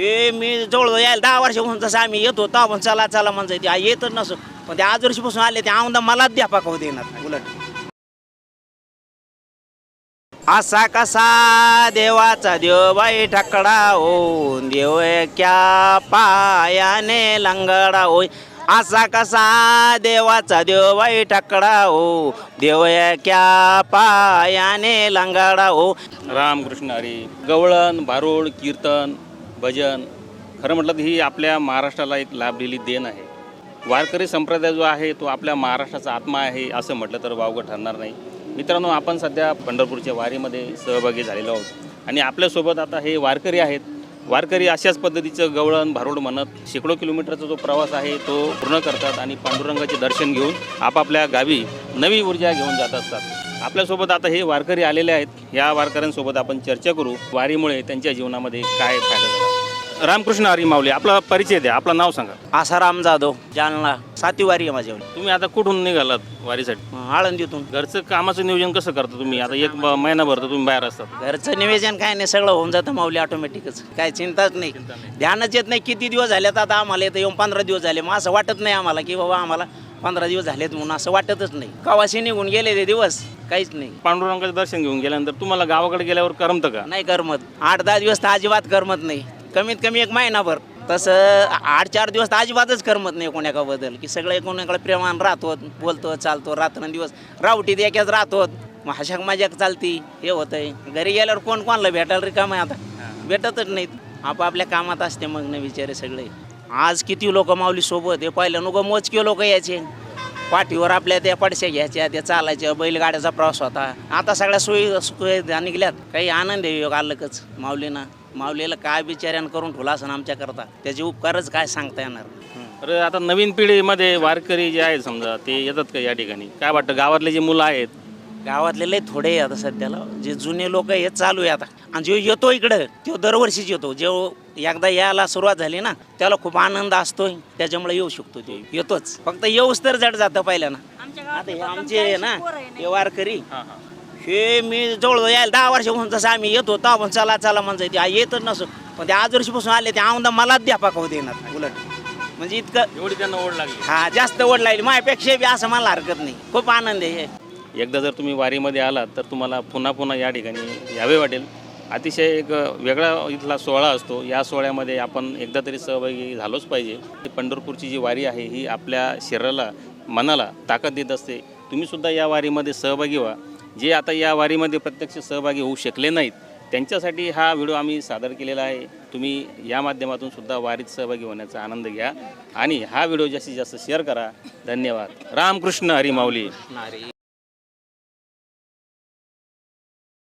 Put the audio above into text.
हे मी जवळ यायला दहा वर्षापासून जसं आम्ही येतो होतो. आपण चला चला म्हणजे ते येतच नसो. पण ते आज वर्षीपासून आले ते आमदा मलाच द्या होऊ देणार उलट. असा कसा देवाचा देव बाई ठकडा हो देव क्या पायाने लंगडा होय असा कसा देवाचा देव बाई ठकडा हो देव क्या पायाने लंगडा हो. रामकृष्ण हरी गवळण भारुड कीर्तन. भजन. खरं म्हटलं तर ही आपल्या महाराष्ट्राला एक लाभलेली देण आहे. वारकरी संप्रदाय जो आहे तो आपल्या महाराष्ट्राचा आत्मा आहे असं म्हटलं तर वावगं ठरणार नाही. मित्रांनो आपण सध्या पंढरपूरच्या वारीमध्ये सहभागी झालेलो आहोत. आणि आपल्यासोबत आता हे वारकरी आहेत वारकरी अशाच पद्धतीचं गवळण भारुड म्हणत शेकडो किलोमीटरचा जो प्रवास आहे तो पूर्ण करतात आणि पांडुरंगाचे दर्शन घेऊन आपापल्या गावी नवी ऊर्जा घेऊन जात असतात. आपल्यासोबत आता हे वारकरी आलेले आहेत. या वारकऱ्यांसोबत आपण चर्चा करू. वारीमुळे त्यांच्या जीवनामध्ये काय फायदा झाला? रामकृष्ण हरी माऊली आपला परिचय द्या आपलं नाव सांगा. आसाराम जाधव जालना साती वारी आहे माझ्यावर तुम्ही आता कुठून निघालात वारीसाठी? आळंदीतून. घरचं कामाचं नियोजन कसं करता तुम्ही? आता एक ब- महिनाभर तर तुम्ही बाहेर असतात. घरचं निवेदन काय नाही सगळं होऊन जातं माऊली ऑटोमॅटिकच काय चिंताच नाही. ध्यानच येत नाही किती दिवस झालेत आता आम्हाला येतं येऊन पंधरा दिवस झाले. मग असं वाटत नाही आम्हाला की बाबा आम्हाला पंधरा दिवस झालेत म्हणून असं वाटतच नाही. कवाशी निघून गेले ते दिवस काहीच नाही. पांडुरंगाचं दर्शन घेऊन गेल्यानंतर तुम्हाला गावाकडे गेल्यावर करमतं का? नाही करमत. आठ दहा दिवस तर अजिबात करमत नाही. कमीत कमी एक महिनाभर. तसं आठ चार दिवस तर अजिबातच करमत नाही कोणाकाबद्दल. की सगळं कोणाकडे प्रेमान राहतो बोलतो चालतो रात्रंदिवस रावटीत एकाच राहतो मग हशाक मजाक चालती. हे होतंय. घरी गेल्यावर कोण कोणाला भेटायला रिकाम आहे आता? भेटतच नाहीत. आपापल्या कामात असते मग नाही बिचारे सगळे. आज किती लोक माऊली सोबत? हे पहिलं नको मोजके लोक यायचे. पाठीवर आपल्या त्या पडश्या घ्यायच्या त्या चालायच्या बैलगाड्याचा प्रवास होता. आता सगळ्या सोयी सुविधा निघल्यात. काही आनंद आहे योग आलकच माऊलीना. माऊलीला काय बिचाऱ्यानं करून ठेवला असं आमच्याकरता? त्याचे उपकारच काय सांगता येणार? तर आता नवीन पिढीमध्ये वारकरी जे आहेत समजा ते येतात का या ठिकाणी? काय वाटतं गावातले जे मुलं आहेत? गावातले लय थोडे आहे आता सध्याला. जे जुने लोक हे चालू आहे आता. आणि जो येतो इकडं तो दरवर्षीच येतो. जो एकदा यायला सुरुवात झाली ना त्याला खूप आनंद असतोय. त्याच्यामुळे येऊ शकतो ते. येतोच. फक्त येऊच तर जड जातं पहिल्यानं आता हे आमचे आहे ना हे वारकरी. हे मी जवळ यायला दहा वर्षापासून जसं आम्ही येत होतो आपण चला चला म्हणजे ते येतच नसो. पण ते आज वर्षीपासून आले ते आमदा मलाच द्या पाकव देणार उलट. म्हणजे इतकं एवढी त्यांना ओढ लागली. हा जास्त ओढ लागली. माझ्यापेक्षा बी असं मला हरकत नाही. खूप आनंद आहे हे. एकदा जर तुम्ही वारीमध्ये आलात तर तुम्हाला पुन्हा पुन्हा या ठिकाणी यावे वाटेल. अतिशय एक वेगळा इथला सोहळा असतो. या सोहळ्यामध्ये आपण एकदा तरी सहभागी झालोच पाहिजे. पंढरपूरची जी वारी आहे ही आपल्या शरीराला मनाला ताकद देत असते. तुम्हीसुद्धा या वारीमध्ये सहभागी व्हा. जे आता या वारीमध्ये प्रत्यक्ष सहभागी होऊ शकले नाहीत त्यांच्यासाठी हा व्हिडिओ आम्ही सादर केलेला आहे. तुम्ही या माध्यमातून सुद्धा वारीत सहभागी होण्याचा आनंद घ्या आणि हा व्हिडिओ जास्तीत जास्त शेअर करा. धन्यवाद. रामकृष्ण हरी माऊली.